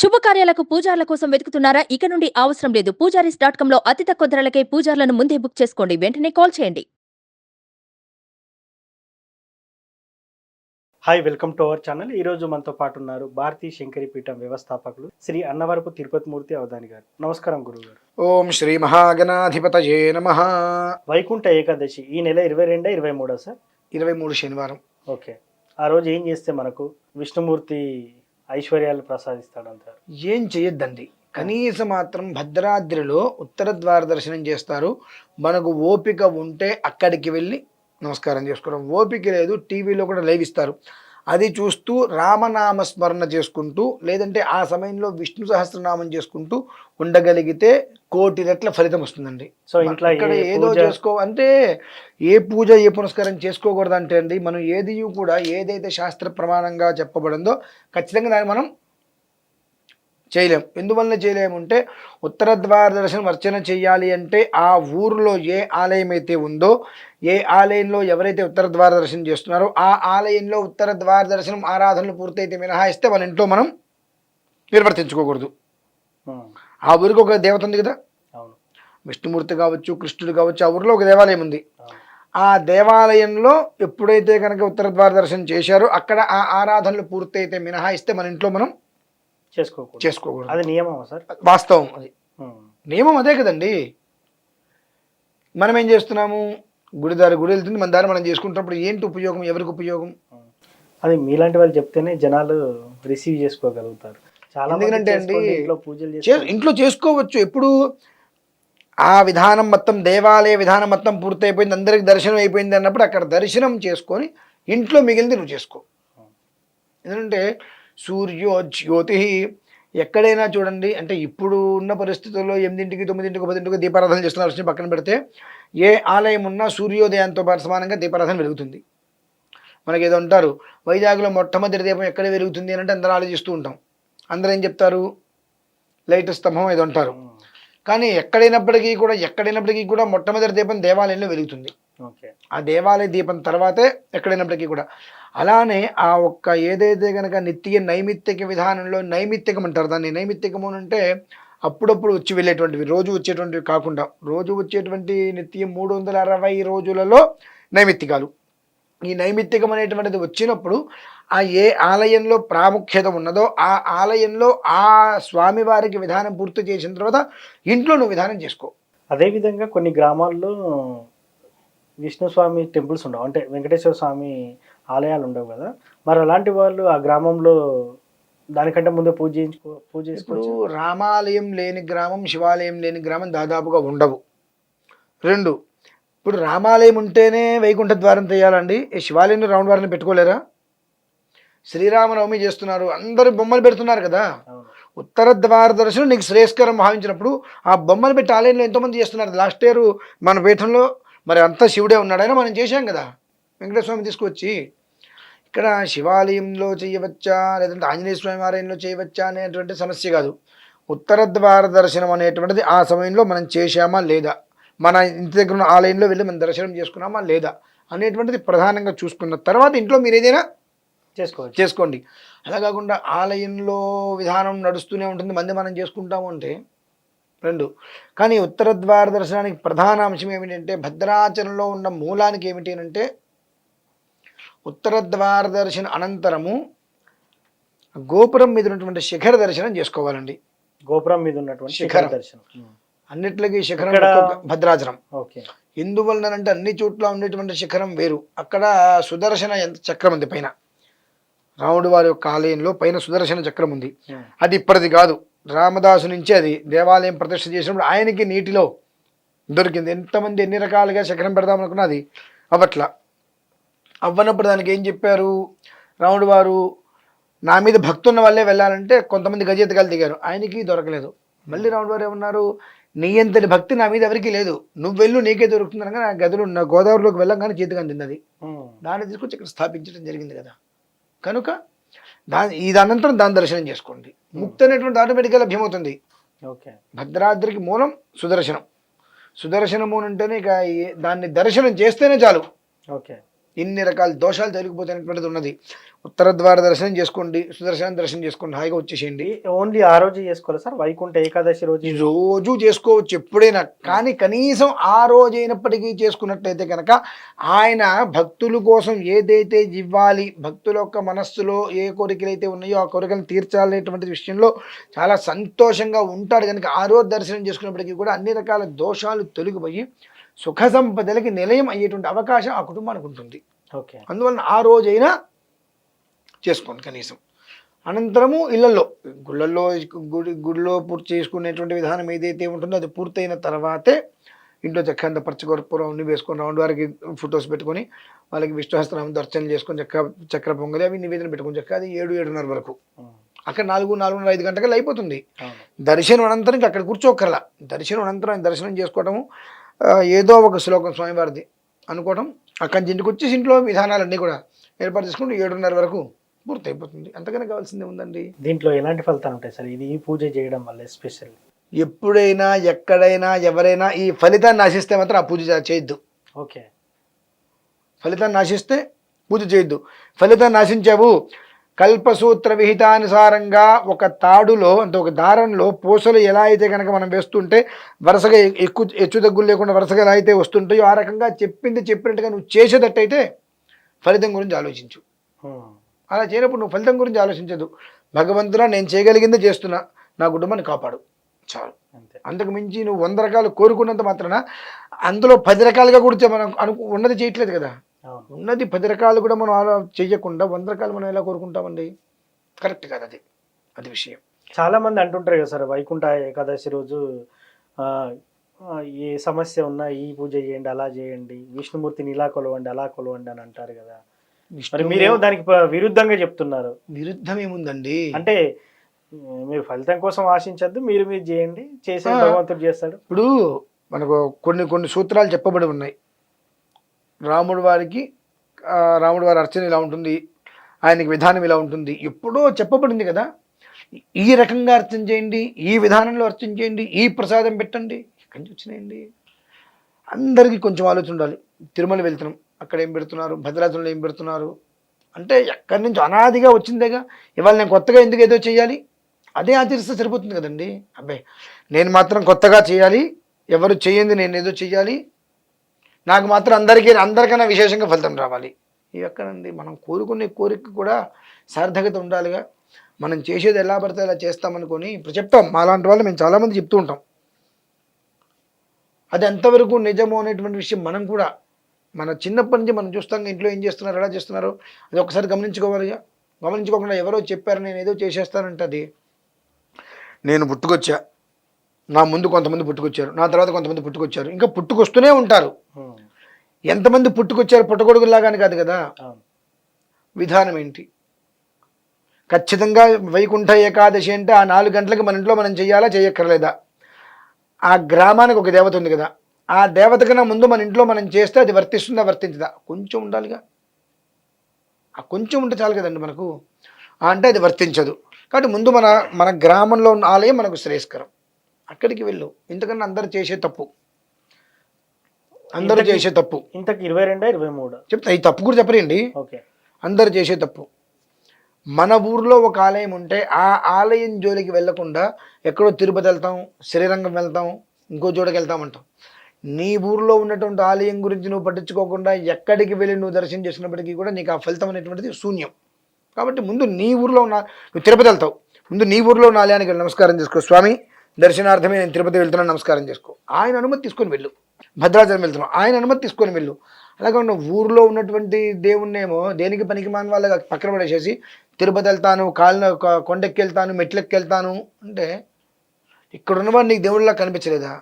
శుభకార్యాలకు పూజార్ల కోసం వెతుకుతున్నారా? ఇక నుండి అవసరం లేదు. పూజారీస్ డాట్ కాంలో అతి తక్కువ ధరలకే పూజార్లను ముందే బుక్ చేసుకోండి. వెంటనే కాల్ చేయండి. Hi welcome to our channel. ఈ రోజు మనతో పాటు ఉన్నారు భారతీ శంకరి పీఠం వ్యవస్థాపకులు శ్రీ అన్నవరపు తిరుపతి మూర్తి అవధాని గారు. నమస్కారం గురువు గారు ఓం శ్రీ మహాగణాధిపతయే నమ. వైకుంఠ ఏకాదశి ఈ నెల ఇరవై రెండా ఇరవై మూడా సార్? ఇరవై మూడు శనివారం. ఓకే. ఆ రోజు ఏం చేస్తే మనకు విష్ణుమూర్తి ఐశ్వర్యాలు ప్రసాదిస్తాడు అంటారు ఏం చేయొద్దండి. కనీస మాత్రం భద్రాద్రిలో ఉత్తర ద్వార దర్శనం చేస్తారు. మనకు ఓపిక ఉంటే అక్కడికి వెళ్ళి నమస్కారం చేసుకోవడం. ఓపిక లేదు టీవీలో కూడా లైవ్ ఇస్తారు. అది చూస్తూ రామనామ స్మరణ చేసుకుంటూ లేదంటే ఆ సమయంలో విష్ణు సహస్రనామం చేసుకుంటూ ఉండగలిగితే కోటి రెట్ల ఫలితం వస్తుందండి. సో ఇంట్లో ఇక్కడ ఏదో చేసుకో అంటే ఏ పూజ ఏ పునస్కారం చేసుకోకూడదు అంటే అండి మనం ఏది కూడా ఏదైతే శాస్త్ర ప్రమాణంగా చెప్పబడిందో ఖచ్చితంగా దాన్ని మనం చేయలేం. ఎందువల్ల చేయలేమంటే ఉత్తర ద్వార దర్శనం అర్చన చేయాలి అంటే ఆ ఊరిలో ఏ ఆలయం అయితే ఉందో ఏ ఆలయంలో ఎవరైతే ఉత్తర ద్వార దర్శనం చేస్తున్నారో ఆ ఆలయంలో ఉత్తర ద్వార దర్శనం ఆరాధనలు పూర్తయితే మినహాయిస్తే మన ఇంట్లో మనం నిర్వర్తించుకోకూడదు. ఆ. ఊరికి ఒక దేవత ఉంది కదా? విష్ణుమూర్తి కావచ్చు కృష్ణుడు కావచ్చు ఆ ఊరిలో ఒక దేవాలయం ఉంది. ఆ దేవాలయంలో ఎప్పుడైతే కనుక ఉత్తర ద్వార దర్శనం చేశారో అక్కడ ఆ ఆరాధనలు పూర్తయితే మినహాయిస్తే మన ఇంట్లో మనం చేసుకోకూడదు. చేసుకోకూడదు. అది నియమమా సార్? వాస్తవం అది. నియమం అదే కదండి. మనం ఏం చేస్తున్నాము? గుడి దారి గుడి వెళ్తుంది. మన దారి మనం చేసుకుంటున్నప్పుడు ఏంటి ఉపయోగం? ఎవరికి ఉపయోగం. అది మీలాంటి వాళ్ళు చెప్తేనే జనాలు రిసీవ్ చేసుకోగలుగుతారు. చాలా మంది ఎందుకంటే అండి, ఇంట్లో పూజలు ఇంట్లో చేసుకోవచ్చు. ఎప్పుడు ఆ విధానం మొత్తం దేవాలయ విధానం మొత్తం పూర్తయిపోయింది అందరికి దర్శనం అయిపోయింది అన్నప్పుడు అక్కడ దర్శనం చేసుకొని ఇంట్లో మిగిలింది నువ్వు చేసుకో. ఎందుకంటే సూర్యో జ్యోతి. ఎక్కడైనా చూడండి అంటే ఇప్పుడు ఉన్న పరిస్థితుల్లో ఎనిమిదింటికి తొమ్మిదింటికి పదింటికి దీపారాధన చేస్తున్న విషయం పక్కన పెడితే ఏ ఆలయం ఉన్నా సూర్యోదయంతో పాటు సమానంగా దీపారాధన వెలుగుతుంది. మనకి ఏదో అంటారు వైజాగ్లో మొట్టమొదటి దీపం ఎక్కడ వెలుగుతుంది అని అంటే అందరూ ఆలోచిస్తూ ఉంటాం. అందరూ ఏం చెప్తారు? లైట్ స్తంభం ఏదో అంటారు. కానీ ఎక్కడైనప్పటికీ కూడా ఎక్కడైనప్పటికీ కూడా మొట్టమొదటి దీపం దేవాలయంలో వెలుగుతుంది. ఓకే. ఆ దేవాలయ దీపం తర్వాతే ఎక్కడైనప్పటికీ కూడా. అలానే ఆ ఒక్క ఏదైతే కనుక నిత్య నైమిత్తిక విధానంలో నైమిత్తికం అంటారు దాన్ని నైమిత్తికము అని అంటే అప్పుడప్పుడు వచ్చి వెళ్ళేటువంటివి రోజు వచ్చేటువంటివి కాకుండా రోజు వచ్చేటువంటి నిత్యం మూడు వందల అరవై రోజులలో నైమిత్తికాలు. ఈ నైమిత్తికం అనేటువంటిది వచ్చినప్పుడు ఆ ఏ ఆలయంలో ప్రాముఖ్యత ఉన్నదో ఆ ఆలయంలో ఆ స్వామివారికి విధానం పూర్తి చేసిన తర్వాత ఇంట్లో నువ్వు విధానం చేసుకో. అదేవిధంగా కొన్ని గ్రామాల్లో విష్ణు స్వామి టెంపుల్స్ ఉండవు. అంటే వెంకటేశ్వర స్వామి ఆలయాలు ఉండవు కదా. మరి అలాంటి వాళ్ళు ఆ గ్రామంలో దానికంటే ముందే పూజ చేయించుకో పూజ ఇప్పుడు చేసుకోవచ్చు? రామాలయం లేని గ్రామం శివాలయం లేని గ్రామం దాదాపుగా ఉండవు. రెండు ఇప్పుడు రామాలయం ఉంటేనే వైకుంఠ ద్వారం తీయాలండి ఈ శివాలయంలో రౌండ్ వారిని పెట్టుకోలేరా? శ్రీరామనవమి చేస్తున్నారు. అందరూ బొమ్మలు పెడుతున్నారు కదా. ఉత్తర ద్వార దర్శనం నీకు శ్రేయస్కరం భావించినప్పుడు ఆ బొమ్మలు పెట్టి ఆలయంలో ఎంతోమంది చేస్తున్నారు. లాస్ట్ ఇయర్ మన పీఠంలో మరి అంతా శివుడే ఉన్నాడైనా మనం చేశాం కదా. వెంకటేశ్వర స్వామి తీసుకొచ్చి ఇక్కడ శివాలయంలో చేయవచ్చా లేదంటే ఆంజనేయ స్వామి ఆలయంలో చేయవచ్చా అనేటువంటి సమస్య కాదు. ఉత్తర ద్వార దర్శనం అనేటువంటిది ఆ సమయంలో మనం చేశామా లేదా? మన ఇంటి దగ్గర ఉన్న ఆలయంలో వెళ్ళి మనం దర్శనం చేసుకున్నామా లేదా? అనేటువంటిది ప్రధానంగా చూసుకున్న తర్వాత ఇంట్లో మీరు ఏదైనా చేసుకోవచ్చు. చేసుకోండి. అలా కాకుండా ఆలయంలో విధానం నడుస్తూనే ఉంటుంది. మంది మనం చేసుకుంటాము అంటే రెండు. కానీ ఉత్తర ద్వార దర్శనానికి ప్రధాన అంశం ఏమిటంటే భద్రాచలంలో ఉన్న మూలానికి ఏమిటి అంటే ఉత్తర ద్వార దర్శన అనంతరము గోపురం మీద ఉన్నటువంటి శిఖర దర్శనం చేసుకోవాలండి. గోపురం మీద ఉన్నటువంటి శిఖర. దర్శనం. అన్నిట్లకి శిఖరం భద్రాచలం. ఓకే. ఎందువలనంటే అన్ని చోట్ల ఉండేటువంటి శిఖరం వేరు. అక్కడ సుదర్శన చక్రం ఉంది పైన. రాముడు వారి యొక్క ఆలయంలో పైన సుదర్శన చక్రం ఉంది. అది ఇప్పటిది కాదు. రామదాసు నుంచి అది దేవాలయం ప్రతిష్ఠ చేసినప్పుడు ఆయనకి నీటిలో దొరికింది. ఎంతమంది ఎన్ని రకాలుగా శిఖరం పెడదాం అనుకున్నా అది అవట్లా అవ్వనప్పుడు దానికి ఏం చెప్పారు? రాముడు వారు నా మీద భక్తి ఉన్న వాళ్ళే వెళ్ళాలంటే కొంతమంది గజెత్తగాలు దిగారు. ఆయనకి దొరకలేదు. మళ్ళీ రాముడు వారు ఏమన్నారు? నీ అంతటి భక్తి నా మీద ఎవరికీ లేదు. నువ్వు వెళ్ళు నీకే దొరుకుతుంది అనగా నా గదులు నా గోదావరిలోకి వెళ్ళంగానే చేతిగా తిన్నది ఉమ్, దాన్ని తీసుకొచ్చి ఇక్కడ స్థాపించడం జరిగింది కదా. కనుక దాని ఇది అనంతరం దాని దర్శనం చేసుకోండి. ముక్తి అనేటువంటి ఆటోమేటిక్గా లభ్యమవుతుంది ఓకే. భద్రాద్రికి మూలం సుదర్శనం. సుదర్శనము అంటేనే ఇక దాన్ని దర్శనం చేస్తేనే చాలు. ఓకే. ఇన్ని రకాల దోషాలు తొలగిపోతున్నటువంటిది ఉన్నది. ఉత్తర ద్వార దర్శనం చేసుకోండి సుదర్శనం దర్శనం చేసుకోండి హాయిగా వచ్చేసేయండి. ఓన్లీ ఆ రోజు చేసుకోవాలి సార్? వైకుంఠ ఏకాదశి రోజు? రోజు చేసుకోవచ్చు ఎప్పుడైనా కానీ కనీసం ఆ రోజు అయినప్పటికీ చేసుకున్నట్లయితే కనుక ఆయన భక్తుల కోసం ఏదైతే ఇవ్వాలి భక్తుల యొక్క మనస్సులో ఏ కోరికలు అయితే ఉన్నాయో ఆ కోరికలను తీర్చాలనేటువంటి విషయంలో చాలా సంతోషంగా ఉంటాడు. కనుక ఆ రోజు దర్శనం చేసుకున్నప్పటికీ కూడా అన్ని రకాల దోషాలు తొలగిపోయి సుఖ సంపదలకి నిలయం అయ్యేటువంటి అవకాశం ఆ కుటుంబానికి ఉంటుంది. ఓకే. అందువలన ఆ రోజైనా చేసుకోండి కనీసం. అనంతరము ఇళ్ళలో గుళ్ళల్లో గుడి గుడిలో పూర్తి చేసుకునేటువంటి విధానం ఏదైతే ఉంటుందో అది పూర్తయిన తర్వాతే ఇంట్లో చక్కగా పచ్చకర్పూరం అన్ని వేసుకొని రౌండ్ వారికి ఫొటోస్ పెట్టుకొని వాళ్ళకి విష్ణుహస్త్రం దర్శనం చేసుకొని చక్క చక్ర పొంగలి అవి నివేదన పెట్టుకొని చక్క అది ఏడు ఏడున్నర వరకు. అక్కడ నాలుగు నాలుగున్నర ఐదు గంటలకు అయిపోతుంది. దర్శనం అనంతరం అక్కడ కూర్చోక్కర్లా. దర్శనం అనంతరం దర్శనం చేసుకోవటము ఏదో ఒక శ్లోకం స్వామివారిది అనుకోవటం. అక్కడి నుంచి ఇంటికి వచ్చేసి ఇంట్లో విధానాలన్నీ కూడా ఏర్పాటు చేసుకుంటూ ఏడున్నర వరకు పూర్తి అయిపోతుంది అంతకన్నా కావాల్సిందే ఉందండి దీంట్లో ఎలాంటి ఫలితాలు ఉంటాయి సార్? ఇది ఈ పూజ చేయడం వల్ల ఎస్పెషల్ ఎప్పుడైనా ఎక్కడైనా ఎవరైనా ఈ ఫలితాన్ని ఆశిస్తే మాత్రం ఆ పూజ చేయొద్దు. ఓకే. ఫలితాన్ని ఆశిస్తే పూజ చేయొద్దు. ఫలితాన్ని ఆశించావు కల్పసూత్ర విహితానుసారంగా ఒక తాడులో అంటే ఒక దారంలో పూసలు ఎలా అయితే కనుక మనం వేస్తుంటే వరుసగా ఎ- ఎక్కువ హెచ్చు తగ్గులు లేకుండా వరుసగా ఎలా అయితే వస్తుంటాయో ఆ రకంగా చెప్పింది చెప్పినట్టుగా నువ్వు చేసేటట్టయితే ఫలితం గురించి ఆలోచించు. అలా చేయనప్పుడు నువ్వు ఫలితం గురించి ఆలోచించదు. భగవంతుడా నేను చేయగలిగిందే చేస్తున్నా నా కుటుంబాన్ని కాపాడు. చాలు. అంతే. అంతకు మించి నువ్వు వంద రకాలు కోరుకున్నంత మాత్రాన అందులో పది రకాలుగా కూడా మనం అను ఉన్నది చేయట్లేదు కదా. ఉన్నది పది రకాలు కూడా మనం ఆలో చేయకుండా వంద రకాలు మనం ఎలా కోరుకుంటామండి? కరెక్ట్ కాదు అది. అది విషయం. చాలా మంది అంటుంటారు కదా సార్ వైకుంఠ ఏకాదశి రోజు ఏ సమస్య ఉన్నా ఈ పూజ చేయండి అలా చేయండి విష్ణుమూర్తిని ఇలా కొలవండి అలా కొలవండి అని అంటారు కదా. మరి మీరేమో దానికి విరుద్ధంగా చెప్తున్నారు. విరుద్ధం ఏముందండి? అంటే మీరు ఫలితం కోసం ఆశించద్దు మీరు మీరు చేయండి చేసే. భగవంతుడు చేస్తాడు. ఇప్పుడు మనకు కొన్ని కొన్ని సూత్రాలు చెప్పబడి ఉన్నాయి. రాముడు వారికి రాముడు వారి అర్చన ఇలా ఉంటుంది ఆయనకి విధానం ఇలా ఉంటుంది. ఎప్పుడో చెప్పబడింది కదా ఈ రకంగా అర్చన చేయండి ఈ విధానంలో అర్చన చేయండి ఈ ప్రసాదం పెట్టండి ఎక్కడి నుంచి వచ్చినాయండి? అందరికీ కొంచెం ఆలోచన ఉండాలి. తిరుమల వెళ్తున్నాం అక్కడ ఏం పెడుతున్నారు భద్రాచలంలో ఏం పెడుతున్నారు? అంటే ఎక్కడి నుంచి అనాదిగా వచ్చిందేగా? ఇవాళ నేను కొత్తగా ఎందుకు ఏదో చేయాలి? అదే ఆచరిస్తే సరిపోతుంది కదండి. అబ్బాయి నేను మాత్రం కొత్తగా చేయాలి ఎవరు చేయంది నేను ఏదో చేయాలి నాకు మాత్రం అందరికీ అందరికన్నా విశేషంగా ఫలితం రావాలి. ఇవి ఎక్కడండి మనం కోరుకునే కోరిక కూడా సార్థకత ఉండాలిగా. మనం చేసేది ఎలా పడితే అలా చేస్తామనుకొని ఇప్పుడు చెప్తాం మాలాంటి వాళ్ళు మేము చాలామంది చెప్తూ ఉంటాం. అది ఎంతవరకు నిజమో అనేటువంటి విషయం మనం కూడా మన చిన్నప్పటి నుంచి మనం చూస్తాం ఇంట్లో ఏం చేస్తున్నారు ఎలా చేస్తున్నారు అది ఒకసారి గమనించుకోవాలిగా. గమనించుకోకుండా ఎవరో చెప్పారు నేను ఏదో చేసేస్తానంటే అది నేను పుట్టుకొచ్చా. నా ముందు కొంతమంది పుట్టుకొచ్చారు నా తర్వాత కొంతమంది పుట్టుకొచ్చారు. ఇంకా పుట్టుకొస్తూనే ఉంటారు. ఎంతమంది పుట్టుకొచ్చారు పుట్టగొడుగులాగాని కాదు కదా? విధానం ఏంటి? ఖచ్చితంగా వైకుంఠ ఏకాదశి అంటే ఆ నాలుగు గంటలకు మన ఇంట్లో మనం చెయ్యాలా చేయక్కర్లేదా ఆ గ్రామానికి ఒక దేవత ఉంది కదా ఆ దేవత కన్నా ముందు మన ఇంట్లో మనం చేస్తే అది వర్తిస్తుందా వర్తించదా? కొంచెం ఉండాలిగా. ఆ కొంచెం ఉంటే చాలు కదండి మనకు. అంటే అది వర్తించదు. కాబట్టి ముందు మన మన గ్రామంలో ఉన్న ఆలయం మనకు శ్రేయస్కరం. అక్కడికి వెళ్ళు. ఇంతకన్నా అందరు చేసే తప్పు. అందరూ చేసే తప్పు. ఇంతకు ఇరవై రెండా ఇరవై మూడు? చెప్తా ఈ తప్పు కూడా చెప్పరండి ఓకే. అందరు చేసే తప్పు. మన ఊర్లో ఒక ఆలయం ఉంటే ఆ ఆలయం జోలికి వెళ్ళకుండా ఎక్కడో తిరుపతి వెళ్తాం శ్రీరంగం వెళ్తాం ఇంకో చోటకి వెళ్తామంటాం నీ ఊర్లో ఉన్నటువంటి ఆలయం గురించి నువ్వు పట్టించుకోకుండా ఎక్కడికి వెళ్ళి నువ్వు దర్శనం చేసినప్పటికీ కూడా నీకు ఆ ఫలితం అనేటువంటిది శూన్యం. కాబట్టి ముందు నీ ఊర్లో ఉన్న నువ్వు తిరుపతి వెళ్తావు. ముందు నీ ఊర్లో ఉన్న ఆలయానికి నమస్కారం చేసుకో స్వామి. దర్శనార్థమే నేను తిరుపతి వెళ్తున్నాను నమస్కారం చేసుకో. ఆయన అనుమతి తీసుకొని వెళ్ళు. భద్రాచలం వెళ్తున్నాం. ఆయన అనుమతి తీసుకొని వెళ్ళు. అలాగే ఉన్న ఊర్లో ఉన్నటువంటి దేవుణ్ణేమో దేనికి పనికి మాని వాళ్ళగా పక్కన పడేసేసి తిరుపతి వెళ్తాను కాళ్ళ కొండెక్కి వెళ్తాను మెట్లెక్కి వెళ్తాను అంటే ఇక్కడ ఉన్నవాడు నీకు దేవుళ్ళలా కనిపించలేదా?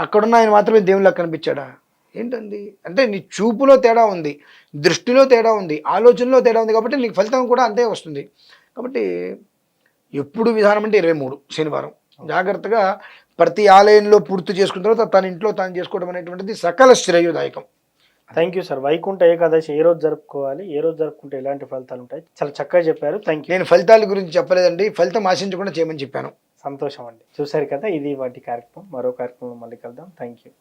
అక్కడున్న ఆయన మాత్రమే దేవుళ్ళలా కనిపించాడా? ఏంటండి? అంటే నీ చూపులో తేడా ఉంది దృష్టిలో తేడా ఉంది ఆలోచనలో తేడా ఉంది కాబట్టి నీకు ఫలితం కూడా అంతే వస్తుంది. కాబట్టి ఎప్పుడు విధానం అంటే ఇరవై మూడు శనివారం. జాగ్రత్తగా ప్రతి ఆలయంలో పూర్తి చేసుకున్న తర్వాత తన ఇంట్లో తాను చేసుకోవడం అనేటువంటిది సకల శ్రేయోదాయకం. Thank you sir Vaikuntha Ekadashi ఏ రోజు జరుపుకోవాలి? ఏ రోజు జరుపుకుంటే ఎలాంటి ఫలితాలు ఉంటాయి? చాలా చక్కగా చెప్పారు. థ్యాంక్ యూ నేను ఫలితాల గురించి చెప్పలేదండి. ఫలితం ఆశించకుండా చేయమని చెప్పాను. సంతోషం అండి. చూసారు కదా ఇది వాటి కార్యక్రమం. మరో కార్యక్రమం మళ్ళీ కలుద్దాం. Thank you